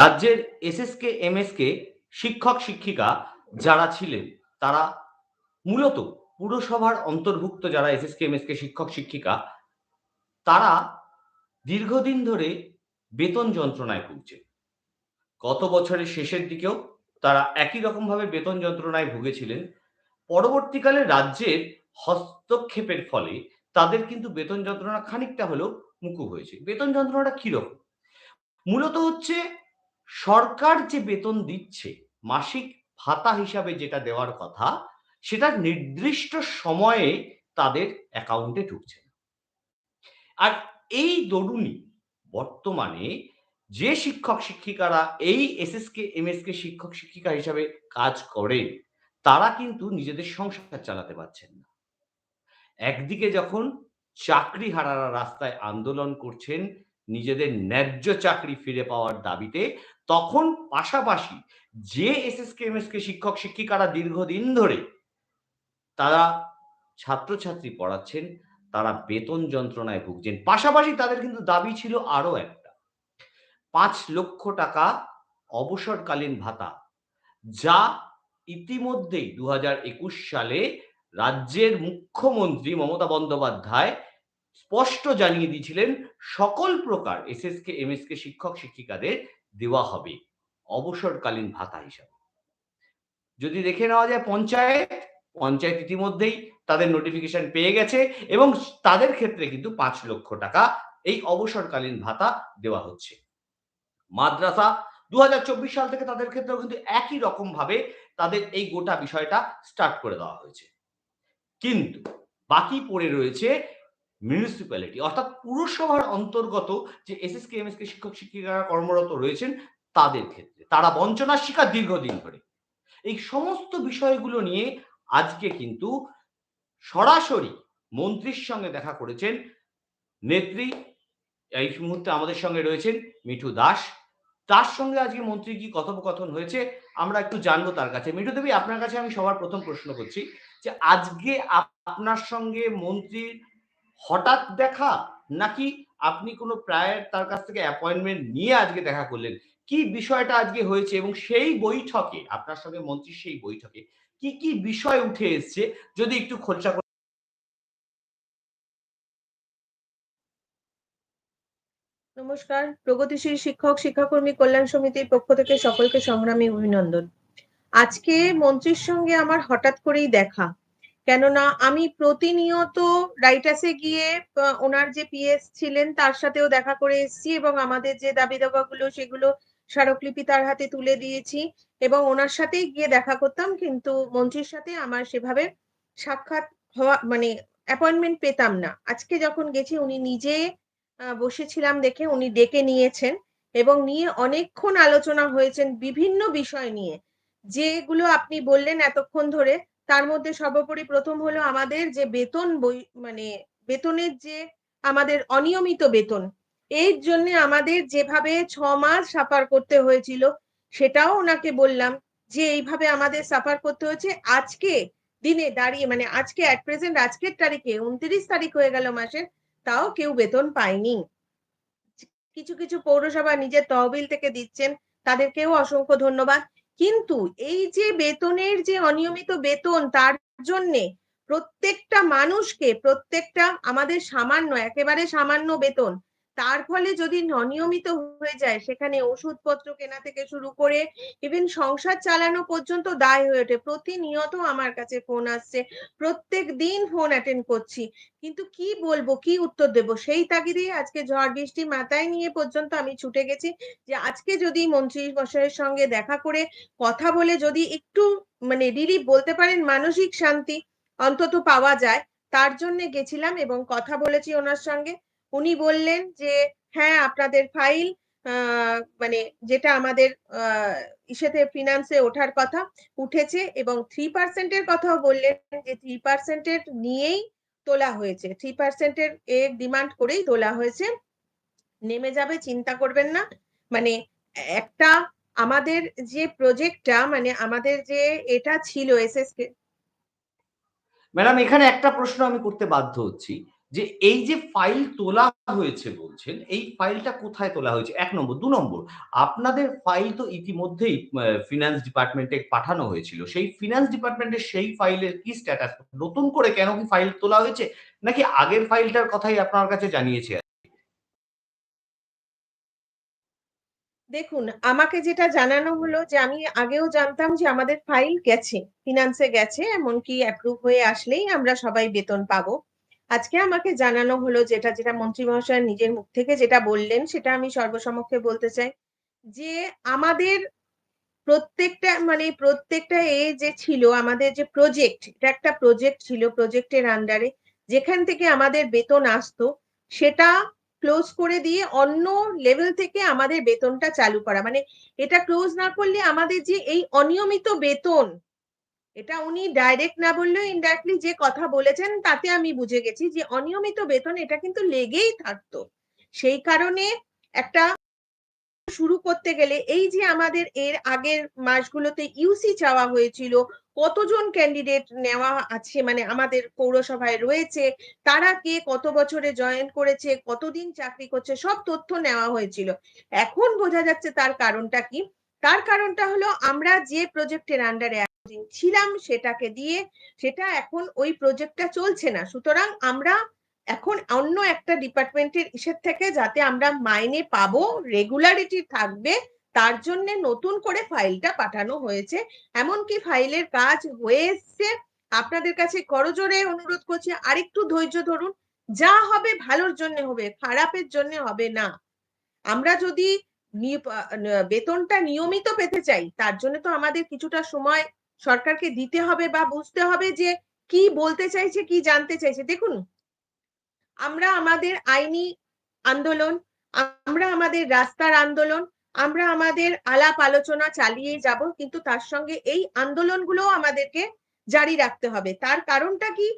রাজ্যের SSK, MSK শিক্ষক, শিক্ষিকা যারা ছিলেন, তারা মূলত পুরসভার অন্তর্ভুক্ত যারা এসএসকে, এমএসকে শিক্ষক, শিক্ষিকা, তারা দীর্ঘদিন ধরে বেতন যন্ত্রণায় ভুগছে। গত বছরের শেষের দিকেও তারা একই রকম ভাবে বেতন যন্ত্রণায় ভুগেছিলেন। পরবর্তীকালে রাজ্যের হস্তক্ষেপের ফলে তাদের কিন্তু বেতন যন্ত্রণা খানিকটা হলেও মুকুব হয়েছে। বেতন যন্ত্রণাটা কীরকম? মূলত হচ্ছে সরকার যে বেতন দিচ্ছে, মাসিক ভাতা হিসাবে যেটা দেওয়ার কথা, সেটা নির্দিষ্ট সময়ে তাদের অ্যাকাউন্টে ঢুকছে না। আর এই দরুনই বর্তমানে যে শিক্ষক শিক্ষিকারা এই এসএসকে এমএসকে শিক্ষক শিক্ষিকা হিসাবে কাজ করেন, তারা কিন্তু নিজেদের সংসার চালাতে পারছেন না একদিকে যখন চাকরি হারারা রাস্তায় আন্দোলন করছেন, নিজেদের ন্যায্য চাকরি ফিরে পাওয়ার দাবিতে তখন পাশাপাশি যে এসএসকে এমএসকে শিক্ষক শিক্ষিকারা দীর্ঘদিন ধরে তারা ছাত্রছাত্রী পড়াচ্ছেন, তারা বেতন যন্ত্রণায় ভুগছেন, পাশাপাশি তাদের কিন্তু দাবি ছিল আরও একটা। পাঁচ লক্ষ টাকা অবসরকালীন ভাতা, যা ইতিমধ্যেই দু হাজার একুশ সালে রাজ্যের মুখ্যমন্ত্রী মমতা বন্দ্যোপাধ্যায় স্পষ্ট জানিয়ে দিয়েছিলেন, সকল প্রকার এসএসকে এমএসকে শিক্ষক শিক্ষিকাদের দেওয়া হবে অবসরকালীন ভাতা হিসাবে। যদি দেখে নেওয়া যায় পঞ্চায়েত পঞ্চায়েত ইতিমধ্যেই তাদের নোটিফিকেশন পেয়ে গেছে এবং তাদের ক্ষেত্রে কিন্তু পাঁচ লক্ষ টাকা এই অবসরকালীন ভাতা দেওয়া হচ্ছে। মাদ্রাসা দু হাজার চব্বিশ সাল থেকে তাদের ক্ষেত্রেও কিন্তু একই রকম ভাবে তাদের এই গোটা বিষয়টা স্টার্ট করে দেওয়া হয়েছে। কিন্তু বাকি পড়ে রয়েছে মিউনিসিপ্যালিটি অর্থাৎ পুরসভার অন্তর্গত যে এসএসকে এমএসকে শিক্ষক, শিক্ষিকারা কর্মরত রয়েছেন, তাদের ক্ষেত্রে। তারা বঞ্চনার শিকার দীর্ঘদিন ধরে। এই সমস্ত বিষয়গুলো নিয়ে আজকে কিন্তু সরাসরি মন্ত্রীর সঙ্গে দেখা করেছেন নেত্রী, এই মুহূর্তে আমাদের সঙ্গে রয়েছেন মিঠু দাস। তার সঙ্গে আজকে মন্ত্রী কি কথোপকথন হয়েছে, আমরা একটু জানব তার কাছে। মিঠু দেবী, আপনার কাছে আমি সবার প্রথম প্রশ্ন করছি যে আজকে আপনার সঙ্গে মন্ত্রীর হঠাৎ দেখা নাকি আপনি কোনো প্রায় তার কাছ থেকে অ্যাপয়েন্টমেন্ট নিয়ে আজকে দেখা করলেন? কি বিষয়টা আজকে হয়েছে এবং সেই বৈঠকে, আপনার সঙ্গে মন্ত্রীর সেই বৈঠকে কি কি বিষয় উঠে এসছে? যদি একটু খোলসা করে নমস্কার। প্রগতিশীল শিক্ষক, শিক্ষাকর্মী কল্যাণ সমিতির পক্ষ থেকে সকলকে সংগ্রামী অভিনন্দন। আজকে মন্ত্রীর সঙ্গে আমার হঠাৎ করেই দেখা। কেননা আমি প্রতিনিয়ত রাইটাসে গিয়ে ওনার যে পিএস ছিলেন, তার সাথেও দেখা করে এসেছি এবং আমাদের যে দাবি দাবাগুলো সেগুলো স্মারকলিপি তার হাতে তুলে দিয়েছি এবং ওনার সাথেই গিয়ে দেখা করতাম। কিন্তু মন্ত্রীর সাথে আমার সেভাবে সাক্ষাৎ হওয়া মানে অ্যাপয়েন্টমেন্ট পেতাম না। আজকে যখন গেছি, উনি নিজে বসেছিলাম দেখে উনি ডেকে নিয়েছেন এবং নিয়ে অনেকক্ষণ আলোচনা হয়েছেন বিভিন্ন বিষয় নিয়ে। যেগুলো আপনি বললেন এতক্ষণ ধরে তার মধ্যে সর্বোপরি প্রথম হলো আমাদের যে বেতন বই মানে বেতনের যে আমাদের অনিয়মিত বেতন, এর জন্য আমাদের যেভাবে ছ মাস সাফার করতে হয়েছিল, সেটাও ওনাকে বললাম যে এইভাবে আমাদের সাফার করতে হয়েছে। আজকে দিনে দাঁড়িয়ে মানে আজকে অ্যাট প্রেজেন্ট আজকের তারিখে, উনত্রিশ তারিখ হয়ে গেল মাসের, তাও কেউ বেতন পায়নি। কিছু কিছু পৌরসভা নিজের তহবিল থেকে দিচ্ছেন, তাদেরকেও অসংখ্য ধন্যবাদ। কিন্তু এই যে বেতনের যে অনিয়মিত বেতন, তার জন্যে প্রত্যেকটা মানুষকে, প্রত্যেকটা আমাদের সামান্য, একেবারে সামান্য বেতন তার ফলে যদি অনিয়মিত হয়ে যায়, সেখানে ওষুধপত্র কেনা থেকে শুরু করে ইভেন সংসার চালানো পর্যন্ত দায় হয়ে ওঠে। প্রতিনিয়ত আমার কাছে ফোন আসছে, প্রত্যেক দিন ফোন অ্যাটেন্ড করছি। কিন্তু কি বলব, কি উত্তর দেব? সেই তাগিদে আজকে ঝড় বৃষ্টি মাথায় নিয়ে পর্যন্ত আমি ছুটে গেছি যে আজকে যদি মন্ত্রী মশাইয়ের সঙ্গে দেখা করে কথা বলে যদি একটু মানে রিলিফ বলতে পারেন মানসিক শান্তি অন্তত পাওয়া যায়, তার জন্য গেছিলাম এবং কথা বলেছি ওনার সঙ্গে। উনি বললেন যে হ্যাঁ আপনাদের ফাইল মানে যেটা আমাদের ইসেতে ফিনান্সে ওঠার কথা, উঠেছে এবং থ্রি পার্সেন্টের কথাও বললেন যে থ্রি পার্সেন্টের নিয়েই তোলা হয়েছে। থ্রি পার্সেন্টের এর ডিমান্ড করেই তোলা হয়েছে। নেমে যাবে, চিন্তা করবেন না। মানে একটা আমাদের যে প্রজেক্টটা মানে আমাদের যে এটা ছিল এসএসকে ম্যাডাম এখানে একটা প্রশ্ন আমি করতে বাধ্য হচ্ছি। যে এই যে ফাইল তোলা হয়েছে বলছেন, এই ফাইলটা কোথায় তোলা হয়েছে? এক নম্বর। দু নম্বর, আপনাদের ফাইল তো ইতিমধ্যেই আ ফিন্যান্স ডিপার্টমেন্টে পাঠানো হয়েছিল। সেই ফিনান্স ডিপার্টমেন্টের সেই ফাইলের কি স্ট্যাটাস? নতুন করে কেন কি ফাইল তোলা হয়েছে? নাকি আগের ফাইলটার কথাই আপনার কাছে জানিয়েছে? দেখুন, আমাকে যেটা জানানো হলো যে আমি আগেও জানতাম যে আমাদের ফাইল গেছে, ফিন্যান্সে গেছে এমনকি অ্যাপ্রুভ হয়ে আসলেই আমরা সবাই বেতন পাবো। আজকে আমাকে জানানো হলো যেটা, যেটা মন্ত্রী মহাশয় নিজের মুখ থেকে যেটা বললেন সেটা আমি সর্বসমক্ষে বলতে চাই। যে আমাদের প্রত্যেকটা মানে প্রত্যেকটা এ যে ছিল আমাদের যে প্রজেক্ট, এটা একটা প্রজেক্ট ছিল প্রজেক্টের আন্ডারে যেখান থেকে আমাদের বেতন আসতো সেটা ক্লোজ করে দিয়ে অন্য লেভেল থেকে আমাদের বেতনটা চালু করা। মানে এটা ক্লোজ না করলে আমাদের যে এই অনিয়মিত বেতন, এটা উনি ডাইরেক্ট না বললেও ইনডাইরেক্টলি যে কথা বলেছেন তাতে আমি বুঝে গেছি যে অনিয়মিত বেতন এটা কিন্তু লেগেই থাকতো। সেই কারণে একটা শুরু করতে গেলে এই যে আমাদের এর আগের মাসগুলোতে ইউসি চাওয়া হয়েছিল, কতজন ক্যান্ডিডেট নেওয়া আছে মানে আমাদের পৌরসভায় রয়েছে, তারা কে কত বছরে জয়েন করেছে, কতদিন চাকরি করছে সব তথ্য নেওয়া হয়েছিল। এখন বোঝা যাচ্ছে তার কারণটা কি? তার কারণটা হলো আমরা যে প্রজেক্টের আন্ডারে ছিলাম সেটাকে দিয়ে সেটা এখন ওই প্রজেক্টটা চলছে না। সুতরাং আমরা এখন অন্য একটা ডিপার্টমেন্টের ইসের থেকে যাতে আমরা মাইনে পাবো, রেগুলারিটি থাকবে তার জন্যে নতুন করে ফাইলটা পাঠানো হয়েছে। এমনকি ফাইলের কাজ হয়ে। আপনাদের কাছে করজোরে অনুরোধ করছি আরেকটু ধৈর্য ধরুন। যা হবে ভালোর জন্যে হবে, খারাপের জন্য হবে না। আমরা যদি বেতনটা নিয়মিত পেতে চাই তার জন্য তো আমাদের কিছুটা সময় সরকারকে দিতে হবে বা বুঝতে হবে যে কি বলতে চাইছে, কি জানতে চাইছে। দেখুন আমরা আমাদের আইনি আন্দোলন, আমরা আমাদের রাস্তার আন্দোলন, আমরা আমাদের আলাপ আলোচনা চালিয়েই যাব। কিন্তু তার সঙ্গে এই আন্দোলনগুলোও আমাদেরকে জারি রাখতে হবে। তার কারণটা কি?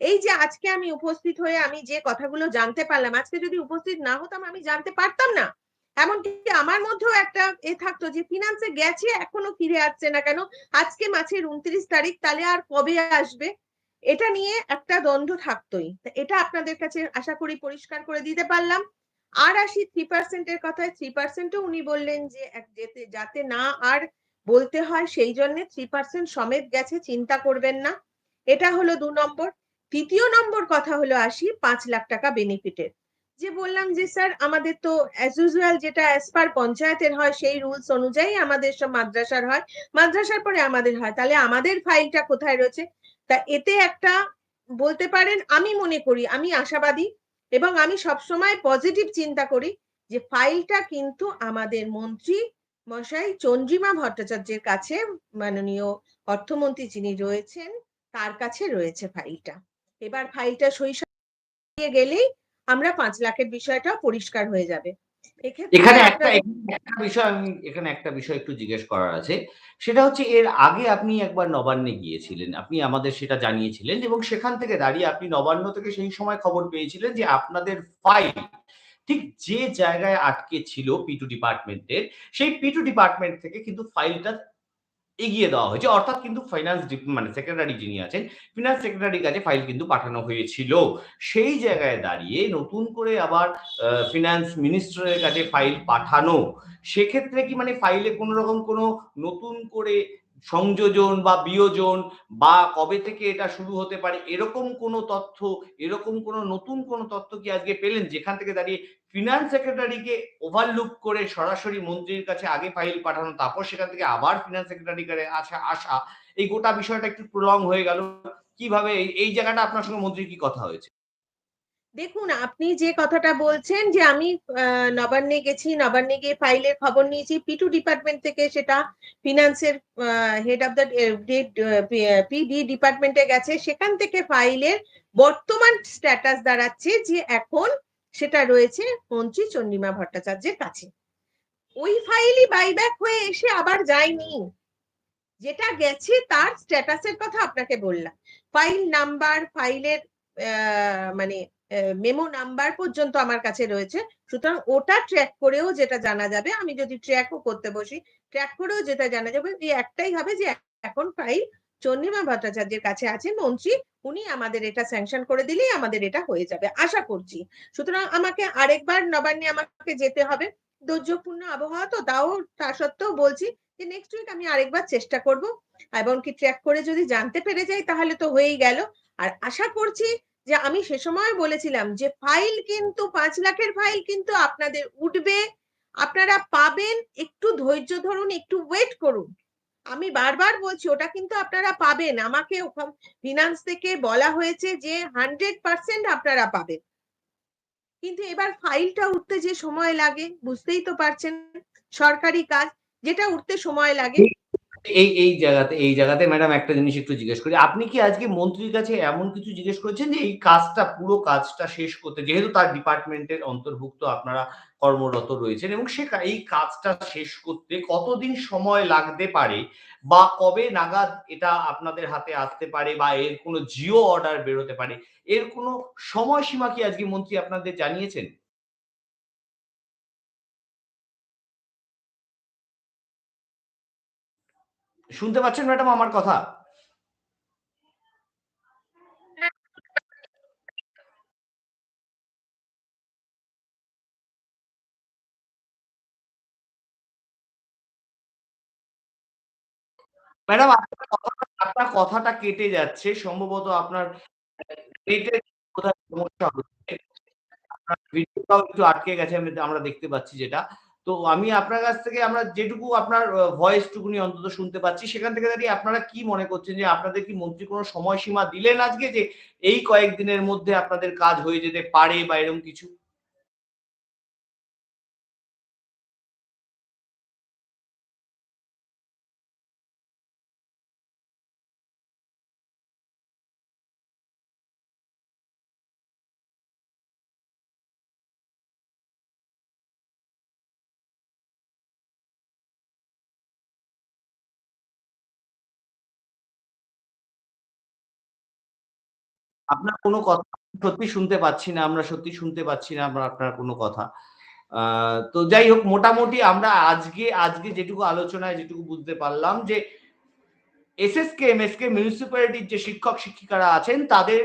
এই যে আজকে আমি উপস্থিত হয়ে আমি যে কথাগুলো জানতে পারলাম, আজকে যদি উপস্থিত না হতাম আমি জানতে পারতাম না। এমনকি আমার মধ্যেও একটা এ থাকতো যে ফিন্যান্সে গেছে, এখনও ফিরে আসছে না কেন? আজকে মাসের ২৯ তারিখ, তাহলে আর কবে আসবে? এটা নিয়ে একটা দ্বন্দ্ব থাকতোই এটা আপনাদের কাছে আশা করি পরিষ্কার করে দিতে পারলাম। আর আসি 3% এর কথায় থ্রি পার্সেন্টও উনি বললেন যে যেতে, যাতে না আর বলতে হয় সেই জন্যে থ্রি পার্সেন্ট সমেত গেছে, চিন্তা করবেন না। এটা হলো দু নম্বর। তৃতীয় নম্বর কথা হলো আসি, পাঁচ লাখ টাকা বেনিফিটের। যে বললাম যে, স্যার, আমাদের তো অ্যাজ ইউজুয়াল যেটা অ্যাজ পার পঞ্চায়েতের হয়, সেই রুলস অনুযায়ী আমাদের সব মাদ্রাসার হয়। মাদ্রাসার পরে আমাদের হয়। তাহলে আমাদের ফাইলটা কোথায় রয়েছে? তা এতে একটা বলতে পারেন, আমি মনে করি, আমি আশাবাদী এবং আমি সবসময় পজিটিভ চিন্তা করি যে ফাইলটা কিন্তু আমাদের মন্ত্রী মশাই চন্দ্রিমা ভট্টাচার্যের কাছে মাননীয় অর্থমন্ত্রী যিনি রয়েছেন, তার কাছে রয়েছে ফাইলটা। এবার ফাইলটা সই গেলেই আমরা ৫ লাখের বিষয়টা পরিষ্কার হয়ে যাবে। এখানে একটা একটা বিষয় আমি এখানে একটা বিষয় একটু জিজ্ঞেস করার আছে। সেটা হচ্ছে এর আগে আপনি একবার নবান্নে গিয়েছিলেন। আপনি আমাদের সেটা জানিয়েছিলেন এবং সেখান থেকে দাঁড়িয়ে আপনি নবান্ন থেকে সেই সময় খবর পেয়েছিলেন যে আপনাদের ফাইল ঠিক যে জায়গায় আটকে ছিল পিটু ডিপার্টমেন্টের, সেই পিটু ডিপার্টমেন্ট থেকে কিন্তু ফাইলটা এগিয়ে দেওয়া হয়েছে। অর্থাৎ কিন্তু ফাইন্যান্স মানে সেক্রেটারি যিনি আছেন, ফিনান্স সেক্রেটারির কাছে ফাইল কিন্তু পাঠানো হয়েছিল। সেই জায়গায় দাঁড়িয়ে নতুন করে আবার ফিনান্স মিনিস্টারের কাছে ফাইল পাঠানো। সেক্ষেত্রে কি মানে ফাইলে কোনো রকম কোনো নতুন করে সংযোজন বা বিয়োজন বা কবে থেকে এটা শুরু হতে পারে এরকম কোন তথ্য, এরকম কোন নতুন কোন তথ্য কি আজকে পেলেন? যেখান থেকে দাঁড়িয়ে ফিন্যান্স সেক্রেটারিকে ওভারলুক করে সরাসরি মন্ত্রীর কাছে আগে ফাইল পাঠানো, তারপর সেখান থেকে আবার ফিনান্স সেক্রেটারির কাছে আসা আসা, এই গোটা বিষয়টা একটু প্রলং হয়ে গেল। কীভাবে এই জায়গাটা আপনার সঙ্গে মন্ত্রীর কি কথা হয়েছে? দেখুন আপনি যে কথাটা বলছেন যে আমি নবান্নে গেছি, নবান্নে গিয়ে ফাইলের খবর নিয়েছি। পিটু ডিপার্টমেন্ট থেকে সেটা ফিনান্সের হেড অফ দ্যা পিডি ডিপার্টমেন্টে গেছে। সেখান থেকে ফাইলের বর্তমান স্ট্যাটাস দাঁড়াচ্ছে যে এখন সেটা রয়েছে মন্ত্রী চন্দ্রিমা ভট্টাচার্যের কাছে। ওই ফাইলই বাইব্যাক হয়ে এসে আবার যায়নি। যেটা গেছে তার স্ট্যাটাসের কথা আপনাকে বললাম। ফাইল নাম্বার, ফাইলের মানে মেমো নাম্বার পর্যন্ত আমার কাছে রয়েছে। সুতরাং ওটা ট্র্যাক করেও যেটা জানা যাবে, আমি যদি ট্র্যাকও করতে বসি, ট্র্যাক করেও যেটা জানা যাবে যে একটাই হবে যে এখন ফাইল চন্দ্রিমা ভট্টাচার্যের কাছে আছে। মন্ত্রী উনি আমাদের এটা স্যাংশন করে দিলেই আমাদের এটা হয়ে যাবে আশা করছি। সুতরাং আমাকে আরেকবার নবান্নে আমাকে যেতে হবে। দুর্যোগপূর্ণ আবহাওয়া তো তাও তা সত্ত্বেও বলছি যে নেক্সট উইক আমি আরেকবার চেষ্টা করব। এবং কি ট্র্যাক করে যদি জানতে পেরে যাই তাহলে তো হয়েই গেল। আর আশা করছি যে আমি সে সময় বলেছিলাম যে ফাইল কিন্তু পাঁচ লাখের ফাইল কিন্তু আপনাদের উঠবে। আপনারা পাবেন, একটু ধৈর্য ধরুন, একটু ওয়েট করুন। আমি বারবার বলছি, ওটা কিন্তু আপনারা পাবেন। আমাকে ফিনান্স থেকে বলা হয়েছে যে হান্ড্রেড পার্সেন্ট আপনারা পাবেন। কিন্তু এবার ফাইলটা উঠতে যে সময় লাগে, বুঝতেই তো পারছেন, সরকারি কাজ, যেটা উঠতে সময় লাগে। এই এই জায়গাতে এই জায়গাতে ম্যাডাম একটা জিনিস একটু জিজ্ঞেস করি। আপনি কি আজকে মন্ত্রীর কাছে এমন কিছু জিজ্ঞেস করেছেন যে এই কাজটা, পুরো কাজটা শেষ করতে, যেহেতু তার ডিপার্টমেন্টের অন্তর্ভুক্ত আপনারা কর্মরত রয়েছেন এবং সে এই কাজটা শেষ করতে কতদিন সময় লাগতে পারে বা কবে নাগাদ এটা আপনাদের হাতে আসতে পারে বা এর কোনো জিও অর্ডার বেরোতে পারে? এর কোনো সময়সীমা কি আজকে মন্ত্রী আপনাদের জানিয়েছেন? শুনতে পাচ্ছেন ম্যাডাম আমার কথা? ম্যাডাম, আপনার কথাটা কেটে যাচ্ছে। সম্ভবত আপনার নেটের সমস্যা হচ্ছে আটকে গেছে আমরা দেখতে পাচ্ছি যেটা। তো আমি আপনার কাছ থেকে আমরা যেটুকু আপনার ভয়েস টুকুনি অন্তত শুনতে পাচ্ছি, সেখান থেকে দাঁড়িয়ে আপনারা কি মনে করছেন যে আপনাদের কি মন্ত্রী কোনো সময়সীমা দিলেন আজকে যে এই কয়েকদিনের মধ্যে আপনাদের কাজ হয়ে যেতে পারে বা এরকম কিছু? আপনার কোনো কথা সত্যি শুনতে পাচ্ছি না, আমরা সত্যি শুনতে পাচ্ছি না, আমরা আপনার কোনো কথা। তো যাই হোক, মোটামুটি আমরা আজকে আজকে যেটুকু আলোচনায় যেটুকু বুঝতে পারলাম যে এসএসকে, এমএসকে, মিউনিসিপ্যালিটির যে শিক্ষক, শিক্ষিকারা আছেন, তাদের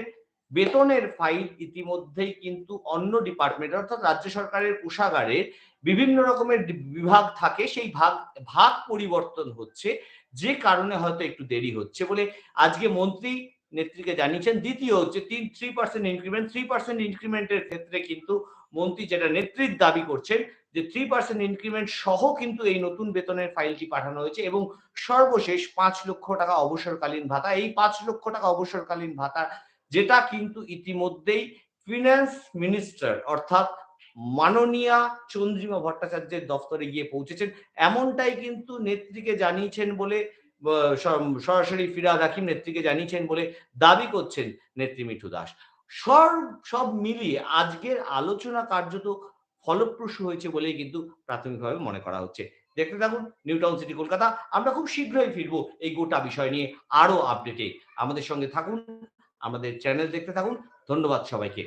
বেতনের ফাইল ইতিমধ্যেই কিন্তু অন্য ডিপার্টমেন্ট, অর্থাৎ রাজ্য সরকারের কোষাগারের বিভিন্ন রকমের বিভাগ থাকে, সেই ভাগ ভাগ পরিবর্তন হচ্ছে, যে কারণে হয়তো একটু দেরি হচ্ছে বলে আজকে মন্ত্রী নেত্রীকে জানিয়েছেন। দ্বিতীয় হচ্ছে তিন three percent increment three percent ইনক্রিমেন্টের ক্ষেত্রে কিন্তু মন্ত্রী যেটা নেত্রীর দাবি করছেন যে থ্রি পার্সেন্ট ইনক্রিমেন্ট সহ কিন্তু এই নতুন বেতনের ফাইলটি পাঠানো হয়েছে এবং সর্বশেষ পাঁচ লক্ষ টাকা অবসরকালীন ভাতা। এই পাঁচ লক্ষ টাকা অবসরকালীন ভাতা যেটা কিন্তু ইতিমধ্যেই ফিনান্স মিনিস্টার অর্থাৎ মাননীয়া চন্দ্রিমা ভট্টাচার্যের দফতরে গিয়ে পৌঁছেছেন। এমনটাই কিন্তু নেত্রীকে জানিয়েছেন বলে সরাসরি ফিরাদ হাকিম নেত্রীকে জানিয়েছেন বলে দাবি করছেন নেত্রী মিঠু দাস। সব সব মিলিয়ে আজকের আলোচনা কার্যত ফলপ্রসূ হয়েছে বলেই কিন্তু প্রাথমিকভাবে মনে করা হচ্ছে। দেখতে থাকুন নিউ টাউন সিটি কলকাতা। আমরা খুব শীঘ্রই ফিরবো এই গোটা বিষয় নিয়ে আরও আপডেটে। আমাদের সঙ্গে থাকুন, আমাদের চ্যানেল দেখতে থাকুন। ধন্যবাদ সবাইকে।